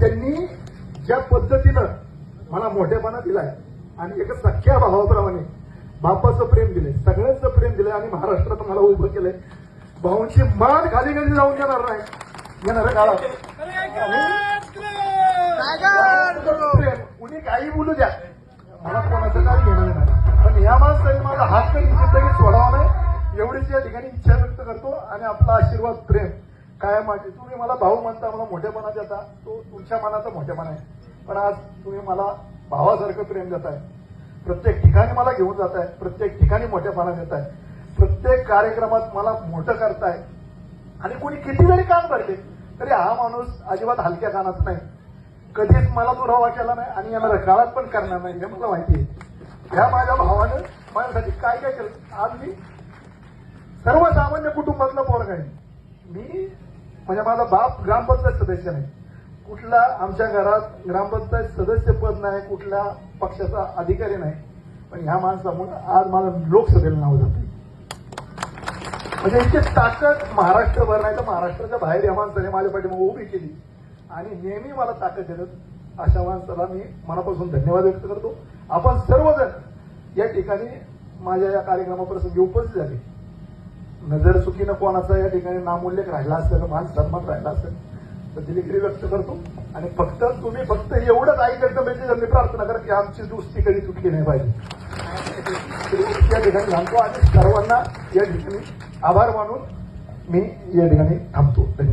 त्यांनी ज्या पद्धतीनं मला मोठेपणा दिलाय आणि एका सख्या भावाप्रमाणे बापाचं प्रेम दिलंय सगळ्यांचं प्रेम दिलंय आणि महाराष्ट्रात मला उभं केलंय भाऊंची मान खाली कधी जाऊन येणार नाही येणाऱ्या काळात. कुणी काही बोलू द्या मला कोणाचं काही घेणं नाही. पण या माणसाने माझा हात कधी जिंदगी सोडावा नाही एवढीच या ठिकाणी इच्छा व्यक्त करतो आणि आपला आशीर्वाद प्रेम काय माझी तुम्ही मला भाऊ म्हणता मला मोठेपणा देता तो तुमच्या मनाचा मोठेपणा आहे. पण आज तुम्ही मला भावासारखं प्रेम देताय. प्रत्येक ठिकाणी मला घेऊन जाताय. प्रत्येक ठिकाणी मोठेपणा देताय. प्रत्येक कार्यक्रमात मला मोठं करताय. आणि कोणी किती जरी काम करते तरी हा माणूस अजिबात हलक्या कानात नाही. कधीच मला दुरावा केला नाही आणि याला काळात पण करणार नाही. हे मला माहिती आहे. ह्या माझ्या भावानं माझ्यासाठी काय काय केलं? आज मी सर्वसामान्य कुटुंबातलं पोरग आहे. मी म्हणजे माझा बाप ग्रामपंचायत सदस्य नाही. कुठला आमच्या घरात ग्रामपंचायत सदस्य पद नाही कुठल्या पक्षाचा अधिकारी नाही. पण ह्या माणसामुळे आज मला लोकसभेला नाव जाते म्हणजे इतकी ताकद महाराष्ट्रभर नाही तर महाराष्ट्राच्या बाहेर या माणसाने माझ्या पाठीमागे उभी केली. आणि नेहमी मला ताकद देतात. अशा माणसाला मी मनापासून धन्यवाद व्यक्त करतो. आपण सर्वजण या ठिकाणी माझ्या या कार्यक्रमाप्रसंगी उपस्थित झाले. नजर चुकीनं कोणाचा या ठिकाणी नामोल्लेख राहिला असेल मान सन्मान राहिला असेल तर दिलगिरी व्यक्त करतो. आणि फक्त तुम्ही फक्त एवढंच ऐकायचं म्हणजे मी प्रार्थना करा की आमची दुस्ती कधी तुटली नाही पाहिजे या ठिकाणी थांबतो आणि सर्वांना या ठिकाणी आभार मानून मी या ठिकाणी थांबतो. धन्यवाद.